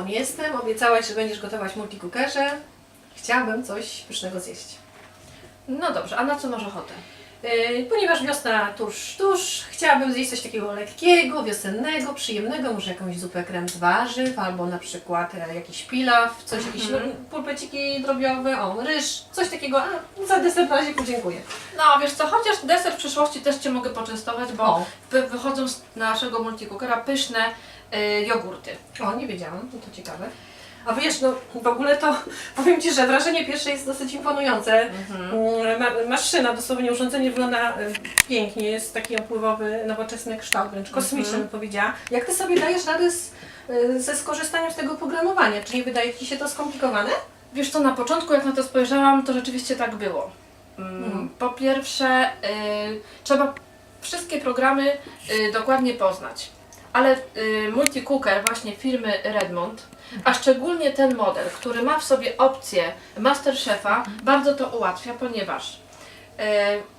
obietnicą jestem. Obiecałaś, że będziesz gotować multikukerze. Chciałabym coś pysznego zjeść. No dobrze, a na co masz ochotę? Yy, ponieważ wiosna tuż, tuż, chciałabym zjeść coś takiego lekkiego, wiosennego, przyjemnego, może jakąś zupę krem z warzyw, albo na przykład e, jakiś pilaw, coś, jakieś Mhm. pulpeciki drobiowe, o, ryż, coś takiego, a za deser na razie podziękuję. No wiesz co, chociaż deser w przyszłości też Cię mogę poczęstować, bo O. wychodzą z naszego multikookera pyszne y, jogurty. O, nie wiedziałam, to ciekawe. A wiesz, no w ogóle to powiem Ci, że wrażenie pierwsze jest dosyć imponujące. Ma, maszyna, dosłownie urządzenie wygląda e, pięknie, jest taki opływowy, nowoczesny kształt, wręcz kosmiczny bym powiedziała. Jak Ty sobie dajesz radę z, e, ze skorzystaniem z tego oprogramowania? Czy nie wydaje Ci się to skomplikowane? Wiesz co, na początku jak na to spojrzałam, to rzeczywiście tak było. Mm, Mhm. Po pierwsze, y, trzeba wszystkie programy y, dokładnie poznać. Ale y, multicooker właśnie firmy Redmond, a szczególnie ten model, który ma w sobie opcję Masterchefa, bardzo to ułatwia, ponieważ y,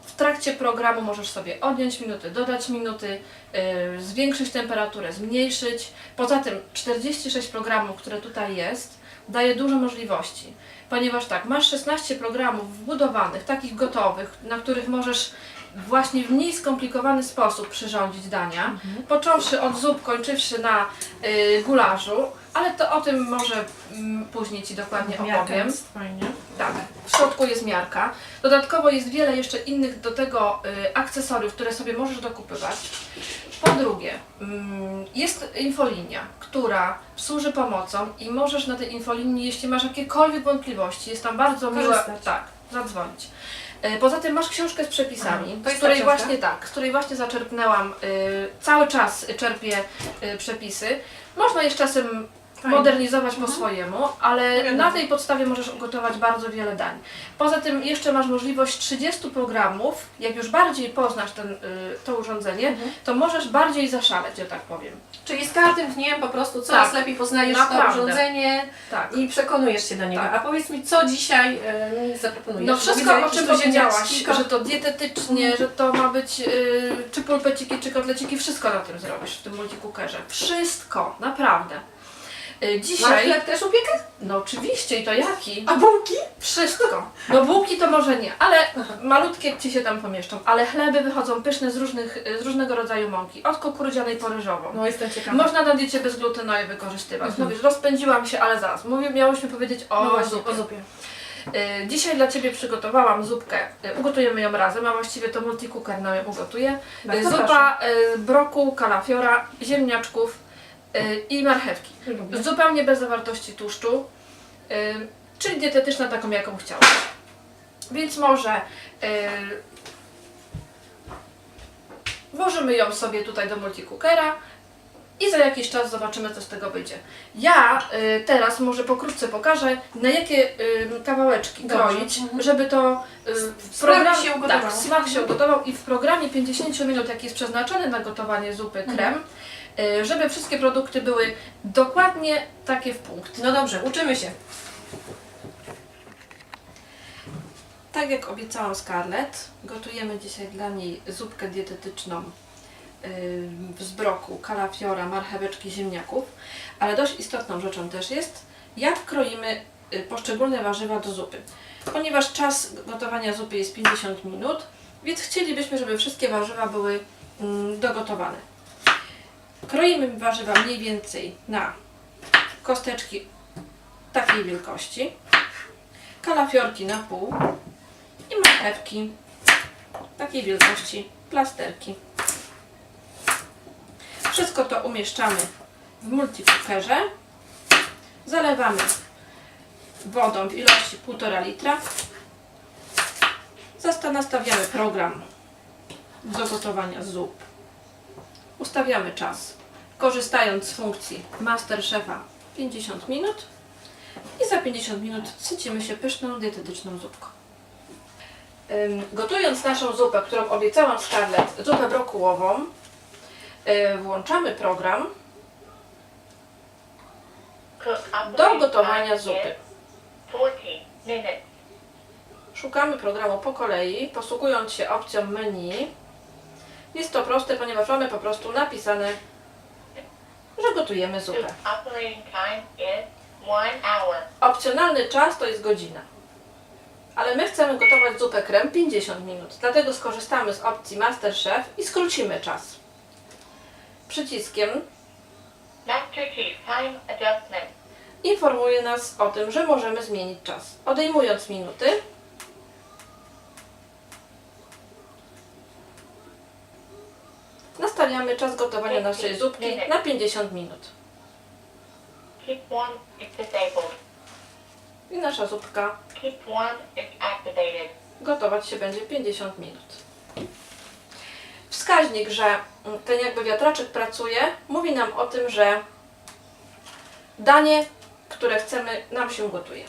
w trakcie programu możesz sobie odjąć minuty, dodać minuty, y, zwiększyć temperaturę, zmniejszyć. Poza tym 46 programów, które tutaj jest, daje dużo możliwości. Ponieważ tak, masz 16 programów wbudowanych, takich gotowych, na których możesz właśnie w mniej skomplikowany sposób przyrządzić dania, począwszy od zup, kończywszy na y, gularzu, ale to o tym może mm, później Ci dokładnie opowiem. fajnie. Tak, w środku jest miarka. Dodatkowo jest wiele jeszcze innych do tego y, akcesoriów, które sobie możesz dokupywać. Po drugie, mm, jest infolinia, która służy pomocą i możesz na tej infolinii, jeśli masz jakiekolwiek wątpliwości, jest tam bardzo miła, tak, zadzwonić. Y, Poza tym masz książkę z przepisami, Aha, z której właśnie tak, z której właśnie zaczerpnęłam, y, cały czas czerpię y, przepisy. Można je czasem Fajnie. modernizować po Mhm. swojemu, ale wiadomo. na tej podstawie możesz ugotować bardzo wiele dań. Poza tym jeszcze masz możliwość 30 programów, jak już bardziej poznasz ten, y, to urządzenie, Mhm. to możesz bardziej zaszaleć, że tak powiem. Czyli z każdym dniem po prostu coraz Tak. lepiej poznajesz to Naprawdę. urządzenie Tak. i przekonujesz się do niego. Tak. A powiedz mi, co dzisiaj e, mi zaproponujesz? No Bo wszystko, widzę o czym to powiedziałaś, ziemniaczki, że to dietetycznie, że to ma być y, czy pulpeciki, czy kotleciki, wszystko na tym zrobisz w tym multicookerze. Wszystko, naprawdę. Y, Masz Dzisiaj, chleb też upiekę? no oczywiście i to jaki? A bułki? Wszystko. No bułki to może nie, ale malutkie ci się tam pomieszczą. Ale chleby wychodzą pyszne z, różnych, z różnego rodzaju mąki. Od kukurydzianej po ryżową. No jestem ciekawa. Można na diecie bezglutenowej wykorzystywać. No Mhm. wiesz, rozpędziłam się, ale zaraz. Mówię, miałyśmy powiedzieć o no właśnie, zupie. o zupie. Y, Dzisiaj dla Ciebie przygotowałam zupkę. Y, Ugotujemy ją razem, a właściwie to multicooker nam ją ugotuje. Y, Bardzo Zupa y, broku, kalafiora, ziemniaczków i marchewki. Lubię. Zupełnie bez zawartości tłuszczu, y, czyli dietetyczna taką, jaką chciałaś. Więc może y, włożymy ją sobie tutaj do multicookera i za jakiś czas zobaczymy, co z tego wyjdzie. Ja y, teraz może pokrótce pokażę, na jakie y, kawałeczki Dobrze. kroić, Mhm. żeby to y, w Smak programie się ugotował. Tak, smak się ugotował i w programie 50 minut, jaki jest przeznaczony na gotowanie zupy Mhm. krem, y, żeby wszystkie produkty były dokładnie takie w punkt. No dobrze, uczymy się. Tak jak obiecałam Scarlett, gotujemy dzisiaj dla niej zupkę dietetyczną yy, z broku, kalafiora, marcheweczki, ziemniaków, ale dość istotną rzeczą też jest, jak kroimy y, poszczególne warzywa do zupy. Ponieważ czas gotowania zupy jest 50 minut, więc chcielibyśmy, żeby wszystkie warzywa były mm, dogotowane. Kroimy warzywa mniej więcej na kosteczki takiej wielkości, kalafiorki na pół, i marchewki takiej wielkości plasterki. Wszystko to umieszczamy w multicookerze. Zalewamy wodą w ilości 1,5 litra. Nastawiamy program do gotowania zup. Ustawiamy czas, korzystając z funkcji Masterchefa 50 minut i za 50 minut sycimy się pyszną, dietetyczną zupką. Gotując naszą zupę, którą obiecałam Scarlett, zupę brokułową, y, włączamy program do gotowania zupy. 40 minutes. Szukamy programu po kolei, posługując się opcją menu. Jest to proste, ponieważ mamy po prostu napisane, że gotujemy zupę. Opcjonalny czas to jest godzina. Ale my chcemy gotować zupę krem 50 minut, dlatego skorzystamy z opcji Masterchef i skrócimy czas. Przyciskiem informuje nas o tym, że możemy zmienić czas. Odejmując minuty, nastawiamy czas gotowania naszej zupki na 50 minut. Keep warm is disabled. I nasza zupka Keep warm is activated. gotować się będzie 50 minut. Wskaźnik, że ten jakby wiatraczek pracuje, mówi nam o tym, że danie, które chcemy, nam się gotuje.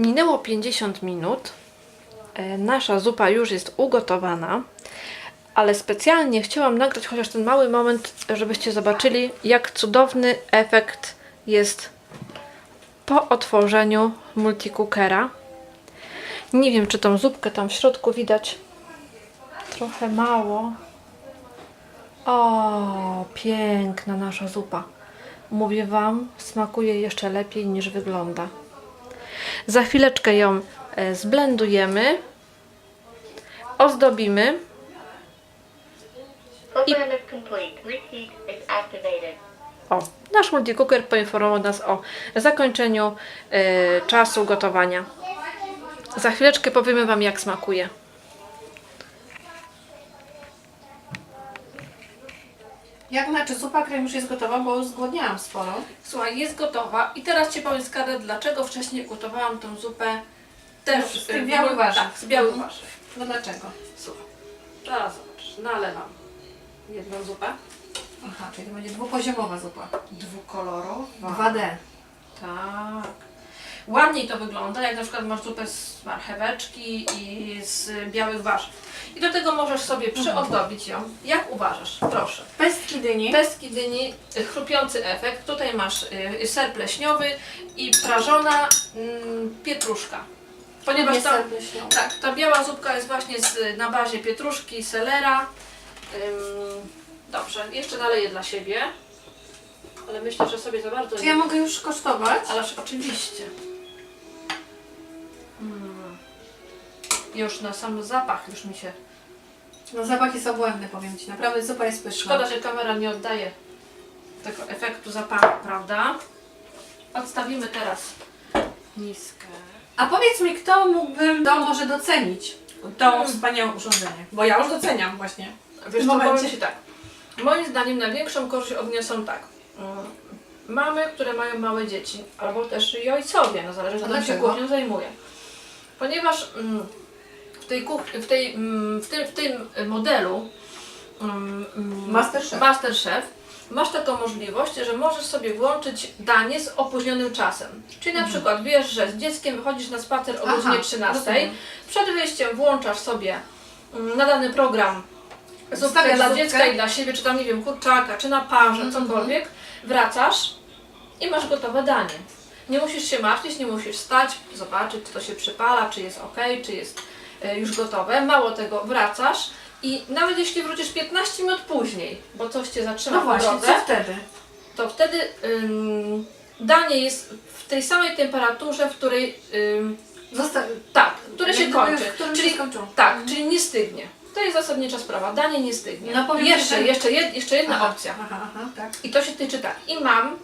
Minęło 50 minut. E, Nasza zupa już jest ugotowana, ale specjalnie chciałam nagrać chociaż ten mały moment, żebyście zobaczyli, jak cudowny efekt jest po otworzeniu multicookera. Nie wiem, czy tą zupkę tam w środku widać. Trochę mało. O, piękna nasza zupa. Mówię Wam, smakuje jeszcze lepiej niż wygląda. Za chwileczkę ją e, zblendujemy, ozdobimy activated. O, nasz multicooker poinformował nas o zakończeniu e, czasu gotowania. Za chwileczkę powiemy Wam, jak smakuje. Jak znaczy zupa krem już jest gotowa, bo już zgłodniałam sporo. Słuchaj, jest gotowa i teraz Ci powiem Skarlett, dlaczego wcześniej gotowałam tą zupę też Z tych e, białych warzyw. Tak, z białych Mhm. warzyw. No dlaczego? Słuchaj, teraz zobacz, nalewam jedną zupę, Aha, czyli to będzie dwupoziomowa zupa. dwukolorową. 2D. Tak. Ładniej to wygląda, jak na przykład masz zupę z marcheweczki i z białych warzyw. I do tego możesz sobie przyozdobić ją, jak uważasz. Proszę. Pestki dyni. Pestki dyni, y, chrupiący efekt. Tutaj masz y, ser pleśniowy i prażona mm, pietruszka. Ponieważ pleśniowy. tak, ta biała zupka jest właśnie z, na bazie pietruszki, selera. Ym, dobrze, jeszcze naleję dla siebie. Ale myślę, że sobie za bardzo Czy nie ja mogę już kosztować? Ależ oczywiście. Już na sam zapach już mi się. No zapach jest obłędny, powiem Ci. Naprawdę zupa jest pyszna. Szkoda, że kamera nie oddaje tego efektu zapachu, prawda? Odstawimy teraz miskę. A powiedz mi, kto mógłby to może docenić? To Hmm. wspaniałe urządzenie. Bo ja już doceniam właśnie. Wiesz co, momencie. powiem Ci tak. Moim zdaniem największą korzyść odniosą tak. mm, Mamy, które mają małe dzieci, albo też i ojcowie, no zależy, kto się dlaczego? głównie zajmuje. Ponieważ mm, tej kuch- w, tej, mm, w, tym, w tym modelu mm, mm, Masterchef. Masterchef masz taką możliwość, że możesz sobie włączyć danie z opóźnionym czasem. Czyli na przykład wiesz, że z dzieckiem wychodzisz na spacer o Mhm. Aha, godzinie 13, rozumiem. przed wyjściem włączasz sobie mm, na dany program zupkę dla zupkę. dziecka i dla siebie, czy tam nie wiem, kurczaka, czy na parze, Mhm. cokolwiek, wracasz i masz gotowe danie. Nie musisz się martwić, nie musisz stać, zobaczyć, czy to się przypala, czy jest ok, czy jest już gotowe. Mało tego, wracasz i nawet jeśli wrócisz 15 minut później, bo coś Cię zatrzyma No po właśnie, drodze, co wtedy? to wtedy ym, danie jest w tej samej temperaturze, w której ym, Zosta- tak, które się kończy. czyli skończyło. tak, czyli nie stygnie. To jest zasadnicza sprawa. Danie nie stygnie. No powiem ci, jeszcze, że- jeszcze, jed, jeszcze jedna Aha, opcja. Aha, aha, tak. I to się tyczy tak i mam,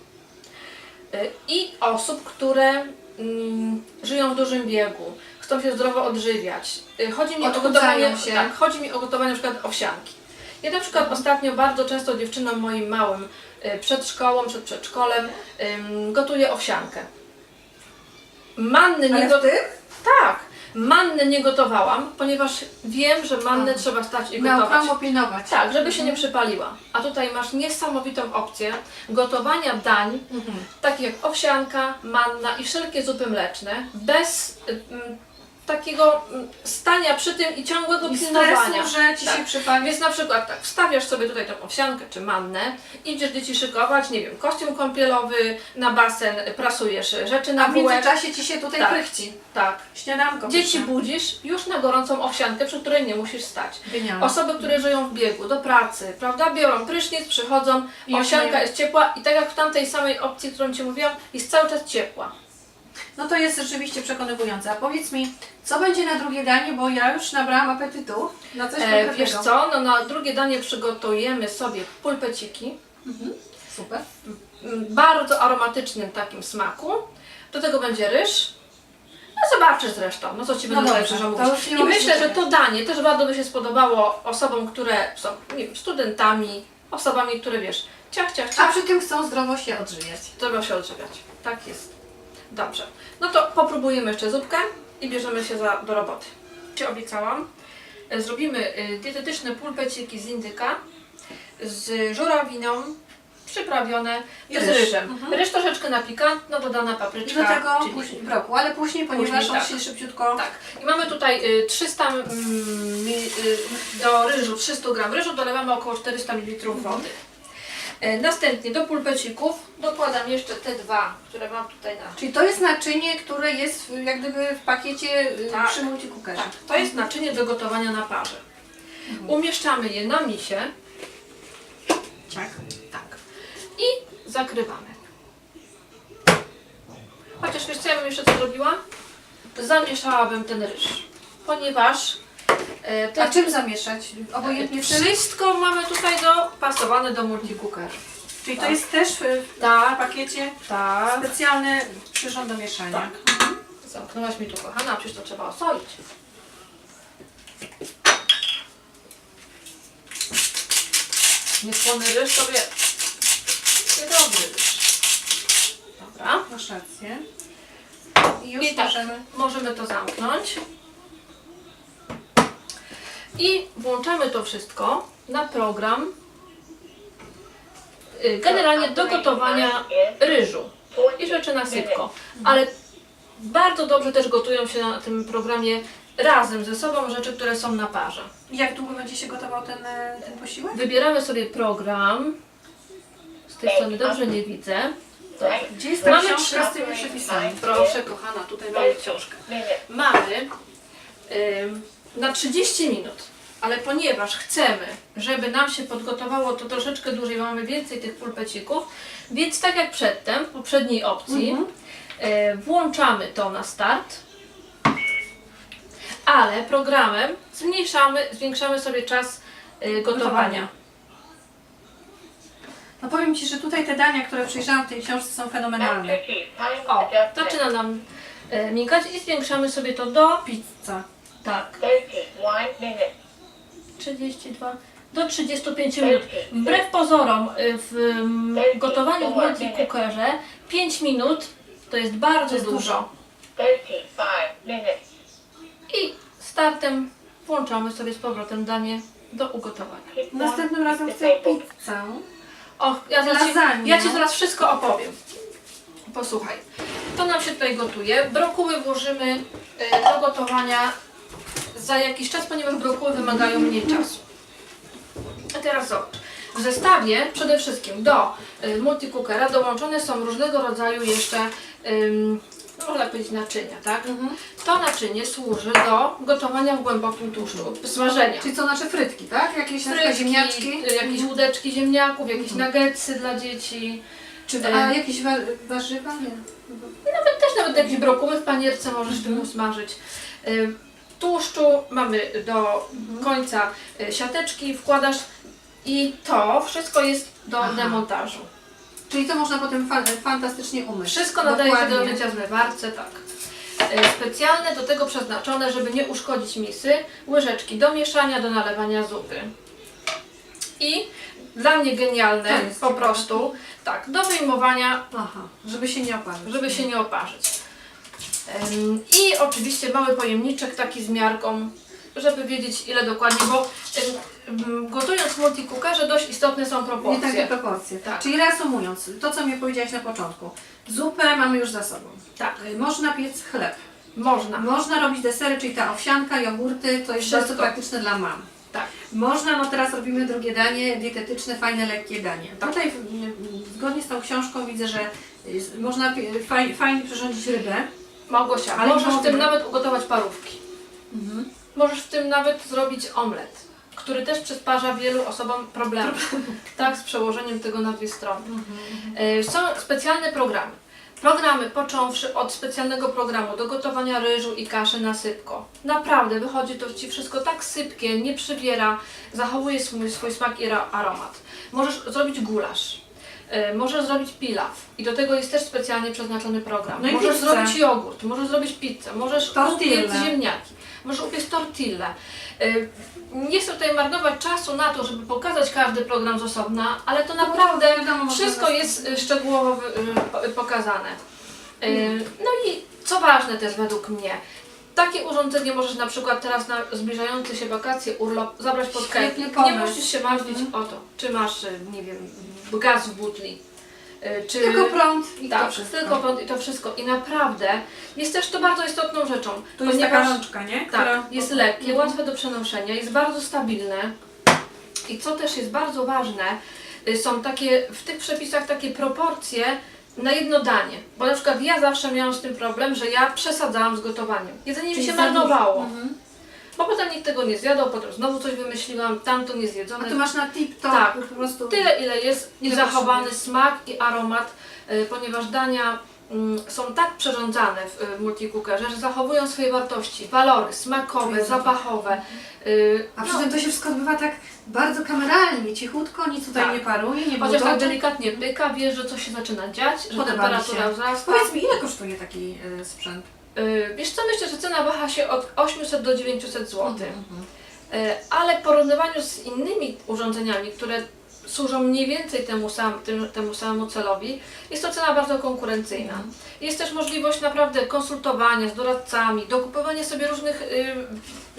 y, i osób, które mm, żyją w dużym biegu, chcą się zdrowo odżywiać. Y, Chodzi mi o Odchudzają gotowanie, się. tak, chodzi mi o gotowanie na przykład owsianki. Ja na przykład ostatnio bardzo często dziewczynom moim małym y, przed szkołą, przed przedszkolem gotuję owsiankę. Manny nie? Tak, manny nie gotowałam, ponieważ wiem, że mannę trzeba stać i gotować. prawo pilnować. Tak, żeby się nie przypaliła. A tutaj masz niesamowitą opcję gotowania dań, Mhm. takich jak owsianka, manna i wszelkie zupy mleczne, bez takiego mm, stania przy tym i ciągłego I pilnowania. stresu, że ci Tak. się przypali. Więc na przykład tak, wstawiasz sobie tutaj tą owsiankę czy mannę, idziesz dzieci szykować, nie wiem, kostium kąpielowy, na basen prasujesz rzeczy na A w międzyczasie ci się tutaj Tak. prychci. Tak. Śniadanko. Dzieci pyszne. budzisz już na gorącą owsiankę, przy której nie musisz stać. Genialne. Osoby, które żyją w biegu, do pracy, prawda, biorą prysznic, przychodzą, I już owsianka mają- jest ciepła i tak jak w tamtej samej opcji, którą Ci mówiłam, jest cały czas ciepła. No to jest rzeczywiście przekonywujące. A powiedz mi, co będzie na drugie danie, bo ja już nabrałam apetytu na coś E, wiesz co, no na drugie danie przygotujemy sobie pulpeciki, Super. m, bardzo aromatycznym takim smaku. Do tego będzie ryż. No zobaczysz zresztą, no co Ci No będę dobrze, mówić. już nie I myślę, że to danie też bardzo by się spodobało osobom, które są wiem, studentami, osobami, które wiesz, ciach, ciach, A ciach, przy tym chcą zdrowo się odżywiać. trzeba się odżywiać. Tak jest. Dobrze. No to popróbujemy jeszcze zupkę i bierzemy się za, do roboty. Ci obiecałam. E, Zrobimy y, dietetyczne pulpeciki z indyka z żurawiną przyprawione I z ryż. ryżem. Mhm. Ryż troszeczkę na pikantno, dodana papryczka. do tego później broku, ale później, ponieważ Później, on tak. się szybciutko... Tak. I mamy tutaj y, 300 mm, mi- y, do ryżu, 300 gram ryżu dolewamy około 400 ml wody. E, Następnie do pulpecików dokładam jeszcze te dwa, które mam tutaj na Czyli to jest naczynie, które jest w- jak gdyby w pakiecie y, Tak. przy multikukerze. Tak, to jest naczynie do gotowania na parze. Umieszczamy je na misie. Tak. Tak. I zakrywamy. Chociaż wiesz co, ja bym jeszcze co zrobiła? Zamieszałabym ten ryż. Ponieważ e, A ten czym zamieszać? Obojętnie wszystko mamy tutaj dopasowane do multicooker. Czyli to jest też w, w Tak, pakiecie tak. specjalny przyrząd do mieszania. Tak. Zamknęłaś mi tu kochana, a przecież to trzeba osolić. Niesłony ryż to wie. Niedobry ryż. Dobra. Masz rację. I już I tak, możemy... możemy to zamknąć. I włączamy to wszystko na program y, generalnie do gotowania ryżu i rzeczy na sypko. Ale bardzo dobrze też gotują się na tym programie razem ze sobą rzeczy, które są na parze. Jak długo będzie się gotował ten, e, ten posiłek? Wybieramy sobie program. Z tej strony dobrze nie widzę. Dobrze. Gdzie jest ta Mamy książka trzy- z tymi przepisami? Proszę kochana, tutaj mamy książkę. Mamy ym, na 30 minut, ale ponieważ chcemy, żeby nam się podgotowało to troszeczkę dłużej, mamy więcej tych pulpecików, więc tak jak przedtem, w poprzedniej opcji, Mhm. y, włączamy to na start, ale programem zmniejszamy, zwiększamy sobie czas y, gotowania. No powiem Ci, że tutaj te dania, które przejrzałam w tej książce są fenomenalne. Master Chief, time O, adjustment. zaczyna nam y, migać i zwiększamy sobie to do, Pizza. Tak, 31 minutes. 32 do 35 minut. Wbrew pozorom y, w mm, gotowaniu w multicookerze 5 minut to jest bardzo jest dużo. dużo. 35 minutes. I startem włączamy sobie z powrotem danie do ugotowania. Następnym razem chcę pizzę. Och, ja, zaraz ci, Lasagne. ja Ci zaraz wszystko opowiem. Posłuchaj. To nam się tutaj gotuje. Brokuły włożymy y, do gotowania za jakiś czas, ponieważ brokuły wymagają mniej czasu. A teraz zobacz. W zestawie przede wszystkim do y, multicookera dołączone są różnego rodzaju jeszcze, ym, no można powiedzieć naczynia, tak? Mhm. To naczynie służy do gotowania w głębokim tłuszczu, smażenia. Czyli co, znaczy frytki, tak? Jakieś na przykład Frytki, ziemniaczki? y, jakieś łódeczki ziemniaków, jakieś nuggetsy dla dzieci. Czy e, a jakieś wa warzywa? Nie. Nawet też nawet jakieś brokuły w panierce możesz tym usmażyć. Y, Tłuszczu mamy do końca y, siateczki, wkładasz i to wszystko jest do Aha. demontażu. Czyli to można potem fa fantastycznie umyć. Wszystko nadaje się do mycia w zmywarce, tak. Y, Specjalne do tego przeznaczone, żeby nie uszkodzić misy, łyżeczki do mieszania, do nalewania zupy. I dla mnie genialne po prostu, tak, do wyjmowania Aha, żeby się nie oparzyć. żeby się nie oparzyć. I oczywiście mały pojemniczek taki z miarką, żeby wiedzieć ile dokładnie, bo gotując w multicookerze dość istotne są Nie proporcje. takie proporcje. Tak. Czyli reasumując, to co mi powiedziałaś na początku. Zupę mamy już za sobą. Tak. Y, Można piec chleb. Można. Można robić desery, czyli ta owsianka, jogurty, to jest Wszystko. bardzo praktyczne dla mam. Tak. Można, no teraz robimy drugie danie, dietetyczne, fajne, lekkie danie. Tutaj w- m, zgodnie z tą książką widzę, że y, można pi- faj, fajnie przyrządzić rybę. Małgosia, Ale możesz w tym nawet ugotować parówki. Możesz w tym nawet zrobić omlet, który też przysparza wielu osobom problemy. tak, z przełożeniem tego na dwie strony. E, Są specjalne programy. Programy począwszy od specjalnego programu do gotowania ryżu i kaszy na sypko. Naprawdę wychodzi to Ci wszystko tak sypkie, nie przybiera, zachowuje swój, swój smak i aromat. Możesz zrobić gulasz. E, Możesz zrobić pilaw i do tego jest też specjalnie przeznaczony program. No i możesz pizzę. zrobić jogurt, możesz zrobić pizzę, możesz Tortille. upiec ziemniaki, możesz upiec tortille. Y, Nie chcę tutaj marnować czasu na to, żeby pokazać każdy program z osobna, ale to naprawdę wiadomo, można wszystko jest y, szczegółowo pokazane. Y, No i co ważne też według mnie, takie urządzenie możesz na przykład teraz na zbliżające się wakacje, urlop zabrać pod kajpik. Nie musisz się martwić o to, czy masz, nie wiem, gaz w butli, y, czy... Tylko prąd i to Tak, wszystko. tylko prąd i to wszystko. I naprawdę jest też to bardzo istotną rzeczą. Tu jest taka rączka, nie? tak, Która- jest lekkie, łatwe do przenoszenia, jest bardzo stabilne. I co też jest bardzo ważne, y, są takie w tych przepisach takie proporcje na jedno danie. Bo na przykład ja zawsze miałam z tym problem, że ja przesadzałam z gotowaniem. Jedzenie mi się marnowało. Mhm. Bo potem nikt tego nie zjadał, potem znowu coś wymyśliłam, tamto nie A zjedzone. tu masz na tip top Tak. po prostu. Tyle, ile jest i Ile zachowany potrzebujesz. smak i aromat, y, ponieważ dania mm, są tak przyrządzane w y, multicookerze, że zachowują swoje wartości, walory smakowe, Czyli zapachowe. y, A przy no, tym to się wszystko odbywa tak bardzo kameralnie, cichutko, nic tutaj Tak. nie paruje, nie Chociaż tak delikatnie pyka, wiesz, że coś się zaczyna dziać, że Podoba mi temperatura się. wzrasta. Powiedz mi, ile kosztuje taki sprzęt? Y, Wiesz co, myślę, że cena waha się od 800 do 900 zł. Mhm. Ale w porównywaniu z innymi urządzeniami, które służą mniej więcej temu, sam, tym, temu samemu celowi, jest to cena bardzo konkurencyjna. Mhm. Jest też możliwość naprawdę konsultowania z doradcami, dokupowania sobie różnych y,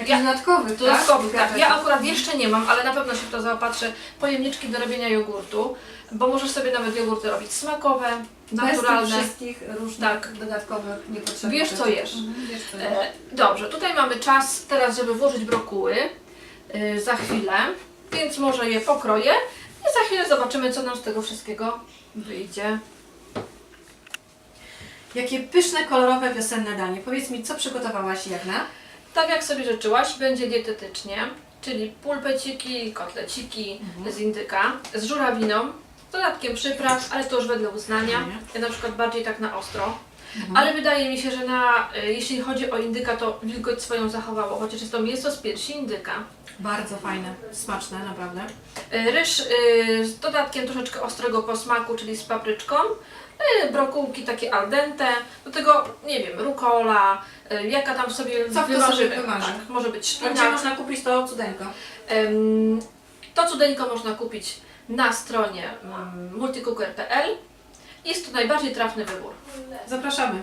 Ja- dodatkowych, dodatkowych. tak? Tak, ja akurat jeszcze nie mam, ale na pewno się w to zaopatrzę. Pojemniczki do robienia jogurtu, bo możesz sobie nawet jogurty robić smakowe, Bez naturalne. tych wszystkich różnych Tak. dodatkowych niepotrzebnych Wiesz, co jesz. Mhm, Wiesz co jesz. E, dobrze, tutaj mamy czas teraz, żeby włożyć brokuły e, za chwilę, więc może je pokroję i za chwilę zobaczymy, co nam z tego wszystkiego wyjdzie. Jakie pyszne, kolorowe, wiosenne danie. Powiedz mi, co przygotowałaś Jagna? Tak jak sobie życzyłaś, będzie dietetycznie, czyli pulpeciki, kotleciki z indyka, z żurawiną, z dodatkiem przypraw, ale to już wedle uznania. Mhm. Ja na przykład bardziej tak na ostro. Ale wydaje mi się, że na, y, jeśli chodzi o indyka, to wilgoć swoją zachowało, chociaż jest to mięso z piersi indyka. Bardzo fajne, smaczne, naprawdę. Y, Ryż y, z dodatkiem troszeczkę ostrego posmaku, czyli z papryczką. Y, Brokułki takie al dente. Do tego, nie wiem, rukola, y, jaka tam sobie Co wymarzymy. sobie wymarzy. Tak, może być A gdzie szpinak. można kupić to cudeńko? Ym, To cudeńko można kupić na stronie um, multicooker.pl. Jest to najbardziej trafny wybór. Zapraszamy.